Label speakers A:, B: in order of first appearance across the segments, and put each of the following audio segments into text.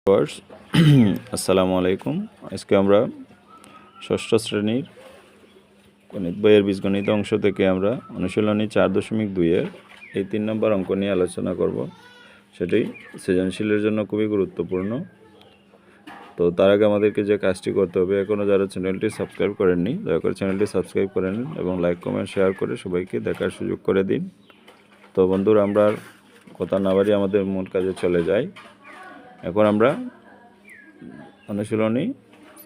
A: আসসালামু আলাইকুম। আজকে আমরা ষষ্ঠ শ্রেণির গণিত বইয়ের বীজগণিত অংশ থেকে আমরা অনুশীলনী চার দশমিক দুইয়ের এই তিন নম্বর অঙ্ক নিয়ে আলোচনা করব। সেটি সৃজনশীলের জন্য খুবই গুরুত্বপূর্ণ। তো তার আগে আমাদেরকে যে কাজটি করতে হবে এখনও যারা চ্যানেলটি সাবস্ক্রাইব করেননি, দয়া করে চ্যানেলটি সাবস্ক্রাইব করে নিন এবং লাইক, কমেন্ট, শেয়ার করে সবাইকে দেখার সুযোগ করে দিন। তো বন্ধুরা, আমরা কথা না বাড়ি আমাদের মূল কাজে চলে যাই। এখন আমরা অনুশীলনী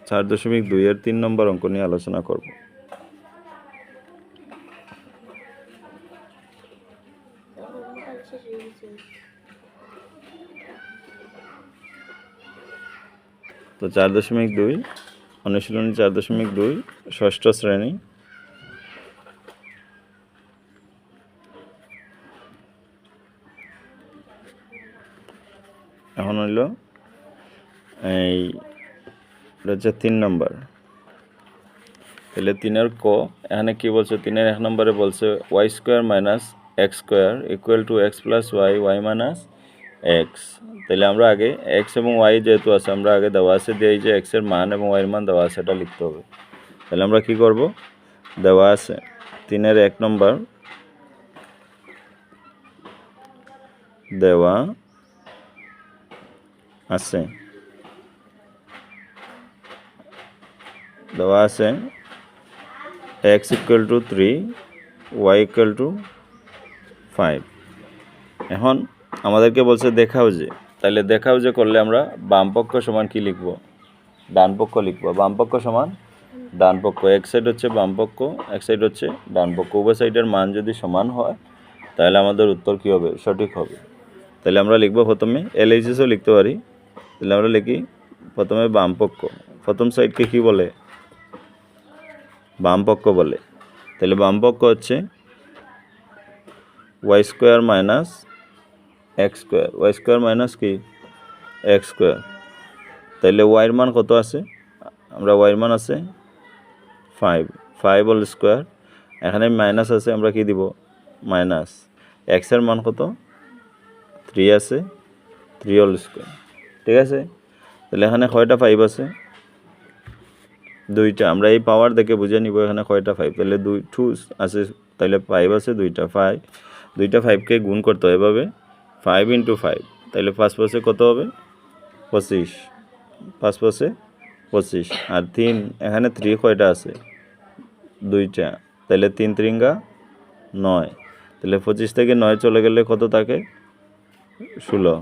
A: চার দশমিক দুইয়ের তিন নম্বর অঙ্ক নিয়ে আলোচনা করব। তো চার দশমিক দুই, অনুশীলনী চার দশমিক দুই, ষষ্ঠ শ্রেণি এখন হইল এই এটা হচ্ছে তিন নম্বর। তাহলে তিনের ক, এখানে কি বলছে? তিনের এক নম্বরে বলছে Y square minus X square equal to X plus Y Y minus X তাহলে আমরা আগে এক্স এবং ওয়াই যেহেতু আছে, আমরা আগে দেওয়া আছে দিয়ে যে এক্সের মান এবং ওয়াইয়ের মান দেওয়া আছে, এটা লিখতে হবে। তাহলে আমরা কি করব? দেওয়া আছে তিনের এক নম্বর। দেওয়া আছে। দেওয়া আছে X equal to three Y equal to five এখন আমাদেরকে বলছে দেখাও যে তাহলে দেখাও যে করলে আমরা বাম পক্ষ সমান কি লিখব? ডান পক্ষ লিখব। বাম পক্ষ সমান ডান পক্ষ। এক সাইড হচ্ছে বাম পক্ষ, এক সাইড হচ্ছে ডান পক্ষ। উভয় সাইডের মান যদি সমান হয় তাহলে আমাদের উত্তর কী হবে? সঠিক হবে। তাহলে আমরা লিখব প্রথমে এলএইচএসও লিখতে পারি। তাহলে আমরা লিখি প্রথমে বাম পক্ষ। প্রথম সাইডকে কি বলে? বাম পক্ষ বলে। তাহলে বাম পক্ষ হচ্ছে Y square minus X square Y square minus কি? এক্স স্কোয়ার তাহলে ওয়াইয়ের মান কত আছে? আমরা ওয়াইয়ের মান আছে ফাইভ ফাইভ হোল স্কোয়ার এখানে মাইনাস আছে, আমরা কি দিব? মাইনাস এক্সের মান কত? থ্রি আছে। থ্রি হোল স্কোয়ার ঠিক আছে? তাহলে এখানে কয়টা ফাইভ আছে? দুইটা, আমরা এই পাওয়ার দেখে বুঝে নিব এখানে কয়টা ফাইভ তাহলে দুই টু আছে, তাহলে ফাইভ আছে, দুইটা ফাইভ দুইটা ফাইভকে গুণ করতে হয় এভাবে ফাইভ ইন্টু ফাইভ তাহলে পাঁচ পাশে কত হবে? পঁচিশ, পাঁচ পাশে পঁচিশ, আর তিন, এখানে থ্রি কয়টা আছে? দুইটা, তাহলে তিন ত্রিঙ্গা নয়, তাহলে পঁচিশ থেকে নয় চলে গেলে কত থাকে? ষোলো,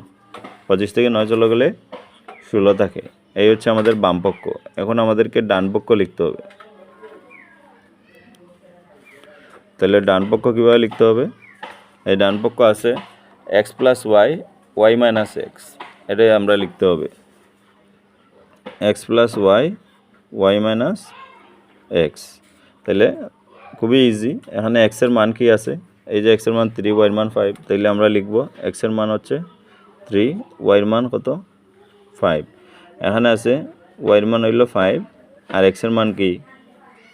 A: পঁচিশ থেকে নয় চলে গেলে ষোলো থাকে। এই হচ্ছে আমাদের বাম পক্ষ। এখন আমাদেরকে ডান পক্ষ লিখতে হবে। তাহলে ডান পক্ষ কীভাবে লিখতে হবে? এই ডান পক্ষ আছে X plus Y Y minus X এটাই আমরা লিখতে হবে। X plus Y Y minus X তাহলে খুবই ইজি এখানে এক্সের মান কি আছে? এই যে এক্সের মান থ্রি ওয়াইয়ের মান ফাইভ তাইলে আমরা লিখব এক্সের মান হচ্ছে থ্রি ওয়াইয়ের মান কত? ফাইভ এখানে আছে ওয়াইয়ের মান হইল ফাইভ আর এক্সের মান কি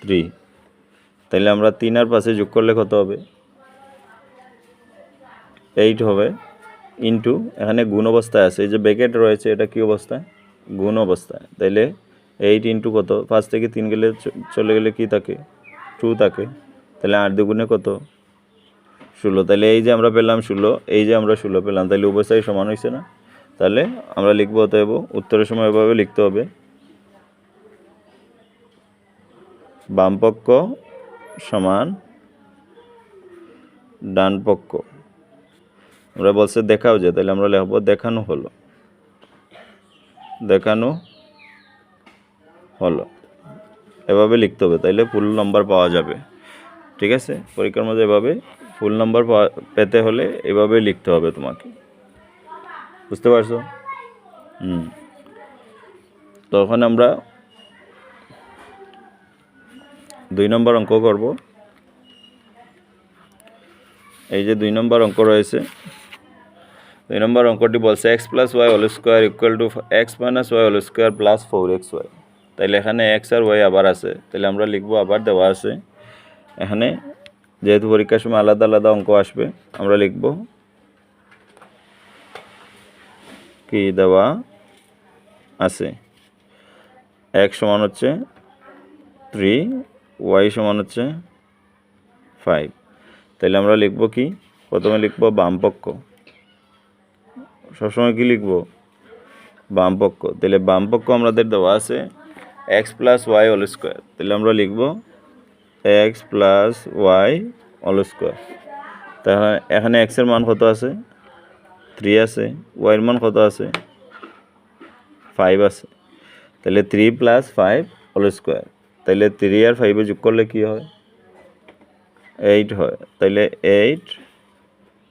A: থ্রি তাইলে আমরা তিন আর পাশে যোগ করলে কত হবে? এইট হবে ইন্টু এখানে গুণ অবস্থায় আছে, এই যে ব্যাকেট রয়েছে, এটা কি অবস্থায় গুণ অবস্থায়। তাইলে এইট ইন্টু কত? পাঁচ থেকে তিন গেলে চলে গেলে কি থাকে? টু থাকে। তাহলে আট দুগুণে কত? ষোলো। তাহলে এই যে আমরা পেলাম ষোলো, এই যে আমরা ষোলো পেলাম তাহলে উভয় সমান হয়েছে না? তাহলে আমরা লিখব অতএব উত্তরের সময় এভাবে লিখতে হবে। বাম পক্ষ সমান ডান পক্ষ আমরা বলছে দেখাও যে, তাহলে আমরা লিখব দেখানো হলো। দেখানো হলো। এভাবে লিখতে হবে, তাইলে ফুল নম্বর পাওয়া যাবে। ঠিক আছে? পরীক্ষার মধ্যে এভাবে ফুল নম্বর পেতে হলে এভাবে লিখতে হবে তোমাকে। বুঝতে পারছ? হুম। তখন আমরা দুই নম্বর অঙ্ক করব। এই যে দুই নম্বর অঙ্ক রয়েছে, দুই নম্বর অঙ্কটি বলছে X plus Y whole square equal to X minus Y whole square plus four X Y তাইলে এখানে এক্স আর ওয়াই আবার আছে তাহলে আমরা লিখব আবার দেওয়া আছে। এখানে যেহেতু পরীক্ষার সময় আলাদা আলাদা অঙ্ক আসবে, আমরা লিখব কি দেওয়া আছে? এক সমান হচ্ছে থ্রি ওয়াই সমান হচ্ছে ফাইভ তাহলে আমরা লিখব কি? প্রথমে লিখব বামপক্ষ সবসময় কি লিখব? বামপক্ষ তাহলে বামপক্ষ আমাদের দেওয়া আছে X plus Y whole square তাহলে আমরা লিখব X plus Y whole square তাহলে এখানে এক্সের মান কত আছে? থ্রি আছে ওয়াইয়ের মান কত আছে? ফাইভ আছে। তাহলে three plus five whole square তাহলে থ্রি আর ফাইভে যোগ করলে কি হয়? এইট হয়। তাহলে এইট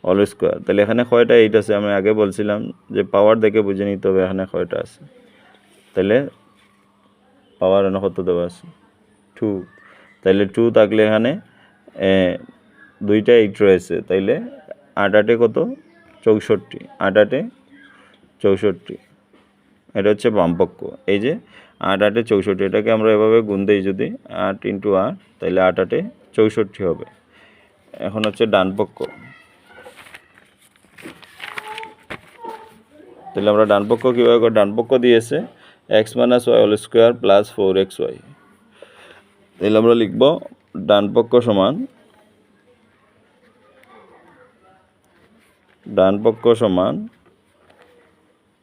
A: হোল স্কোয়ার তাহলে এখানে কয়টা এইট আছে? আমি আগে বলছিলাম যে পাওয়ার দেখে বুঝে নিতে হবে এখানে কয়টা আছে। তাহলে পাওয়ার এনে কত দেওয়া আছে? টু তাইলে টু থাকলে এখানে দুইটা এইট রয়েছে। তাইলে আট আটে কত? চৌষট্টি, আট আটে চৌষট্টি। এটা হচ্ছে বামপক্ষ। এই যে আট আটে চৌষট্টি, এটাকে আমরা এভাবে গুণ দিই যদি আট ইন্টু আট তাহলে আট আটে চৌষট্টি হবে। এখন হচ্ছে ডান পক্ষ তাহলে আমরা ডান পক্ষ কীভাবে করব? ডান পক্ষ দিয়েছে X minus Y whole square plus four X Y. তাহলে আমরা লিখব ডান পক্ষ সমান ডান পক্ষ সমান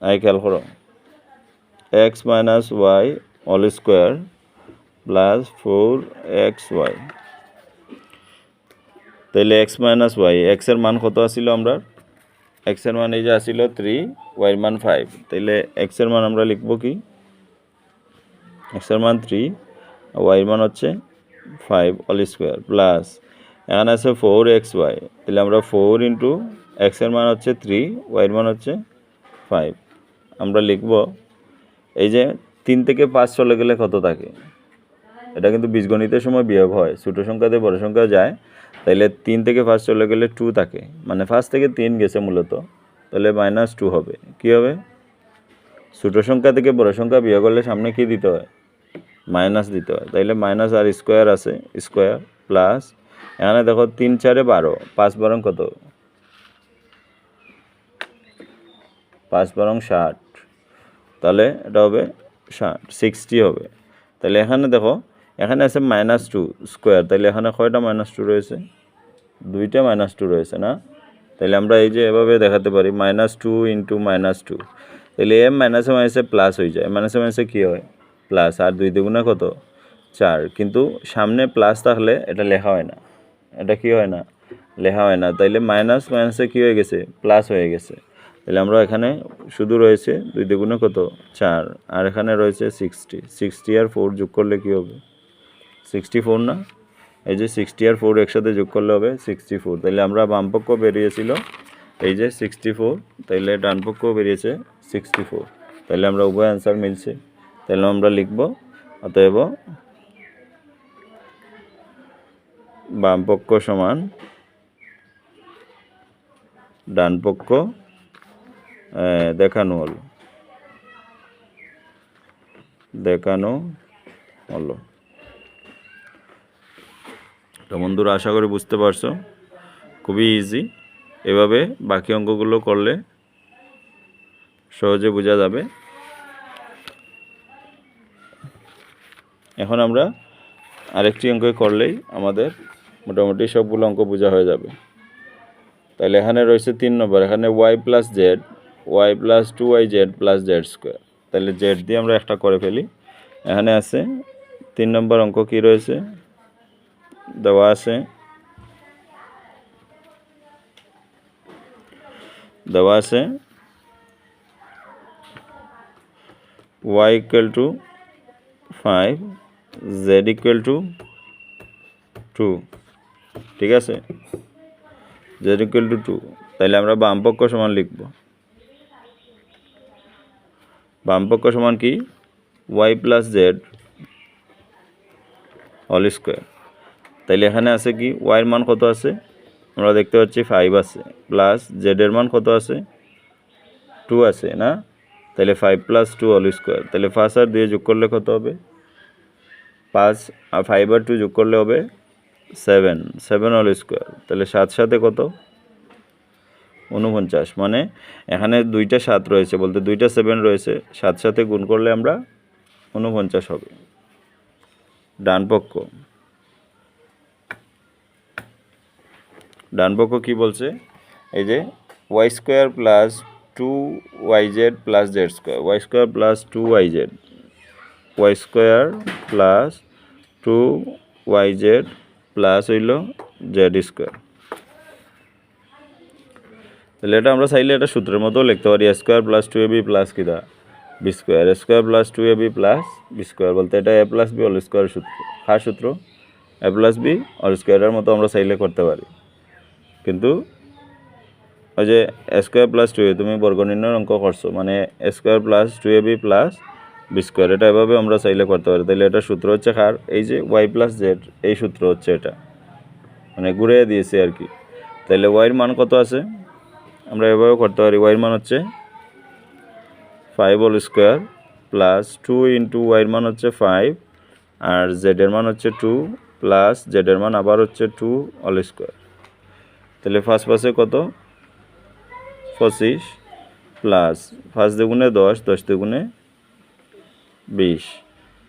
A: আই খেয়াল করো। X minus Y all square plus four X Y. তাহলে এক্স মাইনাস ওয়াই এক্সের মান কত আসিল আমরা? এক্সের মান এই যে আসিল থ্রি ওয়াইয়ের মান ফাইভ। তাইলে এক্সের মান আমরা লিখব কি? এক্সের মান থ্রি ওয়াইয়ের মান হচ্ছে ফাইভ অল স্কোয়ার প্লাস এখানে আছে ফোর এক্স ওয়াই। তাহলে আমরা ফোর ইন্টু এক্সের মান হচ্ছে থ্রি ওয়াইয়ের মান হচ্ছে ফাইভ আমরা লিখব, এই যে তিন থেকে পাঁচ চলে গেলে কত থাকে? এটা কিন্তু বীজগণিতের সময় বিয়োগ হয়। ছোটো সংখ্যাতে বড় সংখ্যা যায়। তাইলে তিন থেকে ফার্স্ট চলে গেলে টু থাকে। মানে ফার্স্ট থেকে তিন গেছে মূলত। তাহলে মাইনাস টু হবে। কি হবে? ছোটো সংখ্যা থেকে বড় সংখ্যা বিয়োগ করলে সামনে কি দিতে হয়? মাইনাস দিতে হয়। তাইলে মাইনাস আর স্কোয়ার আছে। স্কোয়ার প্লাস এখানে দেখো তিন চারে বারো। পাঁচ বারং কত? পাঁচ বারং ষাট। তাহলে এটা হবে ষাট সিক্সটি হবে। তাহলে এখানে দেখো, এখানে আছে মাইনাস টু স্কোয়ার তাহলে এখানে কয়টা মাইনাস টু রয়েছে? দুইটা মাইনাস টু রয়েছে না? তাহলে আমরা এই যে এভাবে দেখাতে পারি minus two into minus two তাহলে এম মাইনাসে মাইনাসে প্লাস হয়ে যায়। মাইনাসে মাইনাসে কী হয়? প্লাস আর দুই দুগুণে কত? চার। কিন্তু সামনে প্লাস থাকলে এটা লেখা হয় না। এটা কি হয় না? লেখা হয় না। তাইলে মাইনাস মাইনাসে কী হয়ে গেছে? প্লাস হয়ে গেছে। তাহলে আমরা এখানে শুধু রয়েছে দুই দুগুণে কত? চার। আর এখানে রয়েছে সিক্সটি সিক্সটি আর ফোর যোগ করলে কী হবে? সিক্সটি ফোর না? এই যে সিক্সটি আর ফোর একসাথে যোগ করলে হবে সিক্সটি ফোর তাহলে আমরা বামপক্ষ বেরিয়েছিল, এই যে সিক্সটি ফোর তাহলে ডানপক্ষ বেরিয়েছে সিক্সটি ফোর তাহলে আমরা উভয় অ্যান্সার মিলছে। তাহলে আমরা লিখব, অতএব বামপক্ষ সমান ডানপক্ষ দেখানো হলো। দেখানো হলো। তো বন্ধুরা, আশা করি বুঝতে পারছ। খুবই ইজি এভাবে বাকি অঙ্কগুলো করলে সহজে বোঝা যাবে। এখন আমরা আরেকটি অঙ্ক করলেই আমাদের মোটামুটি সবগুলো অঙ্ক বোঝা হয়ে যাবে। তাহলে এখানে রয়েছে তিন নম্বর, এখানে Y plus Z Y plus two Y Z plus Z square তাহলে জেড দিয়ে আমরা একটা করে ফেলি। এখানে আছে, তিন নম্বর অঙ্ক কি রয়েছে? দেওয়া আছে। দেওয়া আছে Y equal to five Z equal to two ঠিক আছে? জেড ইকুয়াল টু টু তাহলে আমরা বামপক্ষ সমান লিখব। বামপক্ষ সমান কি? Y plus Z all square তাইলে এখানে আছে কি? ওয়াইয়ের মান কত আছে? আমরা দেখতে পাচ্ছি ফাইভ আছে প্লাস জেডের মান কত আছে? টু আছে, না? তাহলে five plus two all square তাহলে ফার্স্ট আর দিয়ে যোগ করলে কত হবে? পাঁচ, আর ফাইভ আর টু যোগ করলে হবে সেভেন সেভেন অল স্কোয়ার তাহলে সাত সাথে কত? উনপঞ্চাশ মানে এখানে দুইটা সাত রয়েছে, বলতে দুইটা সেভেন রয়েছে, সাত সাথে গুণ করলে আমরা উনপঞ্চাশ হবে। ডান পক্ষ ডান পক্ষ কী বলছে? এই যে Y square plus two Y Z plus Z square, Y square plus two Y Z, Y square plus two Y Z plus হইল জেড স্কোয়ার। তাহলে এটা আমরা চাইলে এটা সূত্রের মতো লিখতে পারি square plus two A B plus কিনা B square square plus two A B plus B square বলতে এটা A plus B all square সূত্র। খাস সূত্র? এ প্লাস বি অল স্কোয়ারের মতো আমরা চাইলে করতে পারি। কিন্তু ওই যে স্কোয়ার প্লাস টু এ তুমি বর্গনির্ণয়ের অঙ্ক করছ মানে square plus two A B plus B square এটা এভাবে আমরা চাইলে করতে পারি। তাহলে এটা সূত্র হচ্ছে খার এই যে ওয়াই প্লাস জেড এই সূত্র হচ্ছে এটা। মানে ঘুরে দিয়েছে আর কি। তাহলে ওয়াইয়ের মান কত আছে? আমরা এভাবেও করতে পারি। ওয়াইয়ের মান হচ্ছে five whole square plus two into ওয়াইয়ের মান হচ্ছে ফাইভ আর জেডের মান হচ্ছে টু প্লাস জেডের মান আবার হচ্ছে টু অল স্কোয়ার তাহলে ফার্স্ট পাশে কত? পঁচিশ প্লাস ফার্স্ট দুগুণে দশ দশ দুগুণে বিশ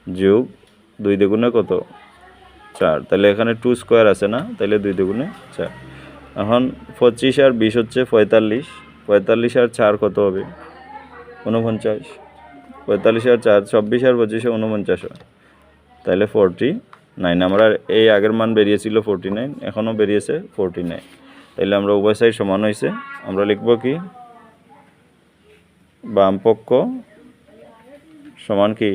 A: যোগ দুই দুগুণে কত? চার। তাহলে এখানে টু স্কোয়ার আছে না? তাহলে দুই দুগুণে চার। এখন পঁচিশ আর বিশ হচ্ছে পঁয়তাল্লিশ। পঁয়তাল্লিশ আর চার কত হবে? উনপঞ্চাশ পঁয়তাল্লিশ আর চার চব্বিশ আর পঁচিশে উনপঞ্চাশ হয়। তাহলে ফোরটি নাইন আমরা এই আগের মান বেরিয়েছিল ফোরটি নাইন এখনও বেরিয়েছে ফোরটি নাইন তাহলে আমরা উভয় সাইড সমান হয়েছে আমরা লিখব কি? বাম পক্ষ সমান কি?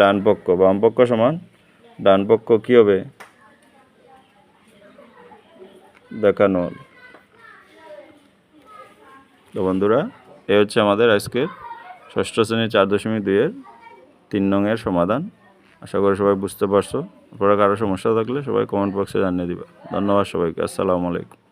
A: ডান পক্ষ। বাম পক্ষ সমান, ডান পক্ষ কি হবে? দেখানো হলো। তো বন্ধুরা, এ হচ্ছে আমাদের আজকের ষষ্ঠ শ্রেণির চার দশমিক দুইয়ের তিন নংয়ের সমাধান। আশা করি সবাই বুঝতে পারছ। আপনারা কারও সমস্যা থাকলে সবাই কমেন্ট বক্সে জানিয়ে দিবে। ধন্যবাদ সবাইকে। আসসালামু আলাইকুম।